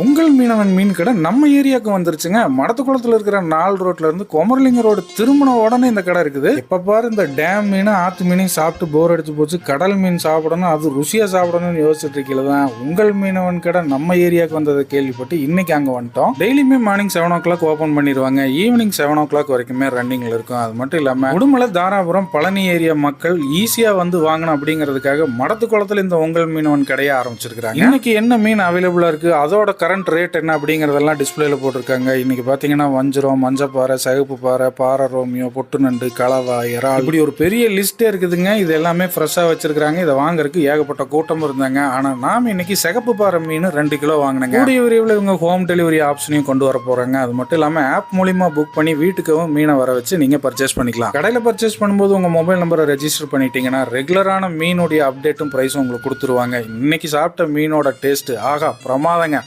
உங்கள் மீனவன் மீன் கடை நம்ம ஏரியாவுக்கு வந்துருச்சுங்க. மடத்துக்குளத்துல இருக்கிற நாலு ரோட்ல இருந்து குமரலிங்க ரோடு திரும்பின உடனே இந்த கடை இருக்குது. இப்ப பாரு இந்த டேம் மீன் ஆத்து மீனையும் சாப்பிட்டு போர் அடிச்சு போச்சு. கடல் மீன் சாப்பிடணும் அது ருசியா சாப்பிடணும்னு யோசிச்சுட்டு இருக்கீங்களா. தான் உங்கள் மீனவன் கடை நம்ம ஏரியாவுக்கு வந்ததை கேள்விப்பட்டு இன்னைக்கு அங்க வந்துட்டோம். டெய்லியுமே morning seven o'clock open பண்ணிடுவாங்க. ஈவினிங் செவன் ஓ கிளாக் வரைக்குமே ரன்னிங்ல இருக்கும். அது மட்டும் இல்லாம உடுமலை தாராபுரம் பழனி ஏரியா மக்கள் ஈஸியா வந்து வாங்கணும் அப்படிங்கிறதுக்காக மடத்துக்குளத்துல இந்த உங்கள் மீனவன் கடையை ஆரம்பிச்சிருக்காங்க இன்னைக்கு என்ன மீன் அவைலபிளா இருக்கு? அதோட கரண்ட் ரேட் என்ன அப்படிங்கிறதெல்லாம் டிஸ்பிளேல போட்டிருக்காங்க. இன்னைக்கு பாத்தீங்கன்னா வஞ்சிரம் மஞ்சப்பாறை சகப்பு பாறை பாறை ரோமியோ பொட்டு நண்டு கலவா இறால். இப்படி ஒரு பெரிய லிஸ்டே இருக்குதுங்க. இது எல்லாமே ஃப்ரெஷ்ஷாக வச்சிருக்காங்க இதை வாங்குறதுக்கு ஏகப்பட்ட கூட்டமும் இருந்தாங்க. ஆனா நாம இன்னைக்கு சிகப்பு பாறை மீன் ரெண்டு கிலோ வாங்கினேங்க. கூடிய விரைவில் இவங்க ஹோம் டெலிவரி ஆப்ஷனையும் கொண்டு வர போறாங்க. அது மட்டும் இல்லாம ஆப் மூலியமா புக் பண்ணி வீட்டுக்கும் மீனை வர வச்சு நீங்க பர்ச்சேஸ் பண்ணிக்கலாம். கடையில பர்ச்சேஸ் பண்ணும்போது உங்க மொபைல் நம்பரை ரெஜிஸ்டர் பண்ணிட்டீங்கன்னா ரெகுலரான மீனுடைய அப்டேட்டும் பிரைஸும் உங்களுக்கு கொடுத்துருவாங்க. இன்னைக்கு சாப்பிட்ட மீனோட டேஸ்ட் ஆகா பிரமாதங்க.